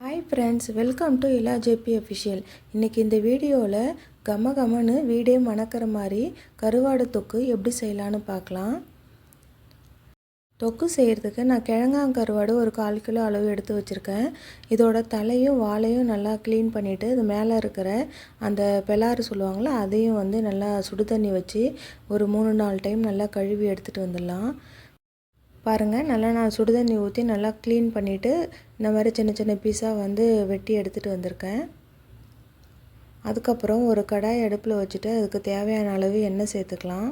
Hi friends welcome to Ila JP official இன்றைக்கி இந்த வீடியோவில் கம கமன்னு வீடே மணக்கிற மாதிரி கருவாடு தொக்கு எப்படி செய்யலான்னு பார்க்கலாம். தொக்கு செய்கிறதுக்கு நான் கிழங்காங்கருவாடு ஒரு கால் கிலோ அளவு எடுத்து வச்சுருக்கேன். இதோட தலையும் வாழையும் நல்லா க்ளீன் பண்ணிவிட்டு இது மேலே இருக்கிற அந்த பெலாறு சொல்லுவாங்களே அதையும் வந்து நல்லா சுடு தண்ணி வச்சு ஒரு மூணு நாலு டைம் நல்லா கழுவி எடுத்துகிட்டு வந்துடலாம். பாருங்கள் நல்லா நான் சுடுதண்ணி ஊற்றி நல்லா க்ளீன் பண்ணிவிட்டு இந்த மாதிரி சின்ன சின்ன பீஸாக வந்து வெட்டி எடுத்துகிட்டு வந்திருக்கேன். அதுக்கப்புறம் ஒரு கடாய் அடுப்பில் வச்சுட்டு அதுக்கு தேவையான அளவு எண்ணெய் சேர்த்துக்கலாம்.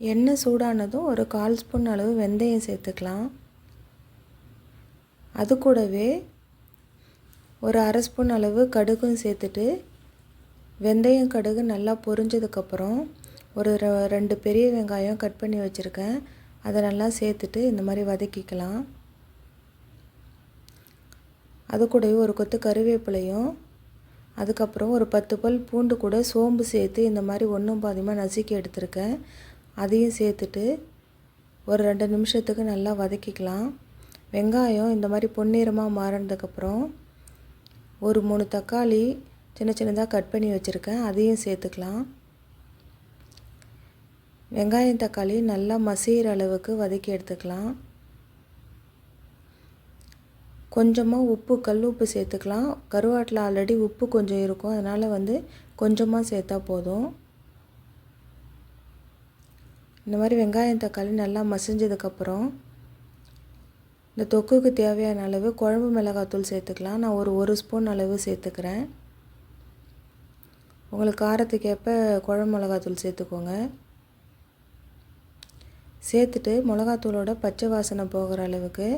எண்ணெய் சூடானதும் ஒரு கால் ஸ்பூன் அளவு வெந்தயம் சேர்த்துக்கலாம். அது கூடவே ஒரு அரை ஸ்பூன் அளவு கடுகும் சேர்த்துட்டு வெந்தயம் கடுகு நல்லா பொரிஞ்சதுக்கப்புறம் ஒரு ரெண்டு பெரிய வெங்காயம் கட் பண்ணி வச்சுருக்கேன். அதை நல்லா சேர்த்துட்டு இந்த மாதிரி வதக்கிக்கலாம். அது கூடவே ஒரு கொத்து கருவேப்பிலையும் அதுக்கப்புறம் ஒரு பத்து பல் பூண்டு கூட சோம்பு சேர்த்து இந்த மாதிரி ஒன்றும் பாதியமாக நசுக்கி எடுத்திருக்கேன். அதையும் சேர்த்துட்டு ஒரு ரெண்டு நிமிஷத்துக்கு நல்லா வதக்கிக்கலாம். வெங்காயம் இந்த மாதிரி பொன்னிறமாக மாறினதுக்கப்புறம் ஒரு மூணு தக்காளி சின்ன சின்னதாக கட் பண்ணி வச்சுருக்கேன். அதையும் சேர்த்துக்கலாம். வெங்காயம் தக்காளி நல்லா மசிகிற அளவுக்கு வதக்கி எடுத்துக்கலாம். கொஞ்சமாக உப்பு கல் உப்பு சேர்த்துக்கலாம். கருவாட்டில் ஆல்ரெடி உப்பு கொஞ்சம் இருக்கும். அதனால் வந்து கொஞ்சமாக சேர்த்தா போதும். இந்த மாதிரி வெங்காயம் தக்காளி நல்லா மசிஞ்சதுக்கப்புறம் இந்த தொக்குக்கு தேவையான அளவு குழம்பு மிளகாத்தூள் சேர்த்துக்கலாம். நான் ஒரு ஒரு ஸ்பூன் அளவு சேர்த்துக்கிறேன். உங்களுக்கு காரத்துக்கேற்ப குழம்பு மிளகாத்தூள் சேர்த்துக்கோங்க. சேர்த்துட்டு மிளகாத்தூளோட பச்சை வாசனை போகிற அளவுக்கு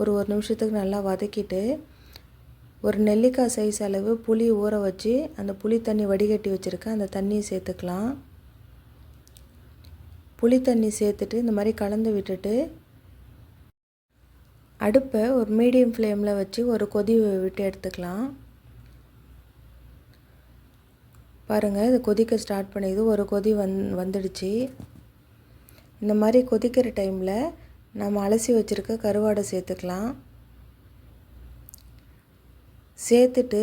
ஒரு ஒரு நிமிஷத்துக்கு நல்லா வதக்கிட்டு ஒரு நெல்லிக்காய் சைஸ் அளவு புளி ஊற வச்சு அந்த புளி தண்ணி வடிகட்டி வச்சுருக்கேன் அந்த தண்ணியை சேர்த்துக்கலாம். புளி தண்ணி சேர்த்துட்டு இந்த மாதிரி கலந்து விட்டுட்டு அடுப்பை ஒரு மீடியம் ஃப்ளேமில் வச்சு ஒரு கொதி விட்டு எடுத்துக்கலாம். பாருங்கள் இது கொதிக்க ஸ்டார்ட் பண்ணிது ஒரு கொதி வந் வந்துடுச்சு. இந்த மாதிரி கொதிக்கிற டைமில் நம்ம அலசி வச்சுருக்க கருவாடை சேர்த்துக்கலாம். சேர்த்துட்டு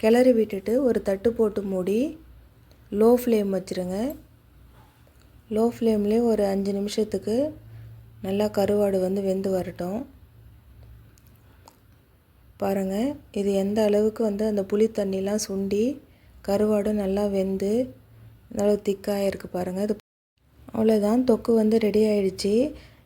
கிளறி விட்டுட்டு ஒரு தட்டு போட்டு மூடி லோ ஃப்ளேம் வச்சுருங்க. லோ ஃப்ளேம்லேயே ஒரு அஞ்சு நிமிஷத்துக்கு நல்லா கருவாடு வந்து வெந்து வரட்டும். பாருங்கள் இது எந்த அளவுக்கு வந்து அந்த புளி தண்ணிலாம் சுண்டி கருவாடு நல்லா வெந்து நல்லா திக்காக இருக்குது பாருங்கள் இது அவ்வளோதான் தொக்கு வந்து ரெடி ஆகிடுச்சி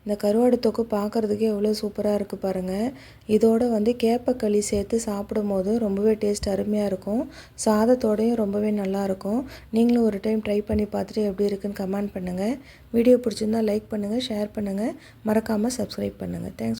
இந்த கருவாடு தொக்கு பார்க்குறதுக்கே எவ்வளோ சூப்பராக இருக்குது பாருங்கள் இதோடு வந்து கேப்பக்களி சேர்த்து சாப்பிடும் போது ரொம்பவே டேஸ்ட் அருமையாக இருக்கும். சாதத்தோடையும் ரொம்பவே நல்லாயிருக்கும் நீங்களும் ஒரு டைம் ட்ரை பண்ணி பார்த்துட்டு எப்படி இருக்குன்னு கமெண்ட் பண்ணுங்கள் வீடியோ பிடிச்சிருந்தால் லைக் பண்ணுங்கள் ஷேர் பண்ணுங்கள் மறக்காமல் சப்ஸ்கிரைப் பண்ணுங்கள் தேங்க்ஸ்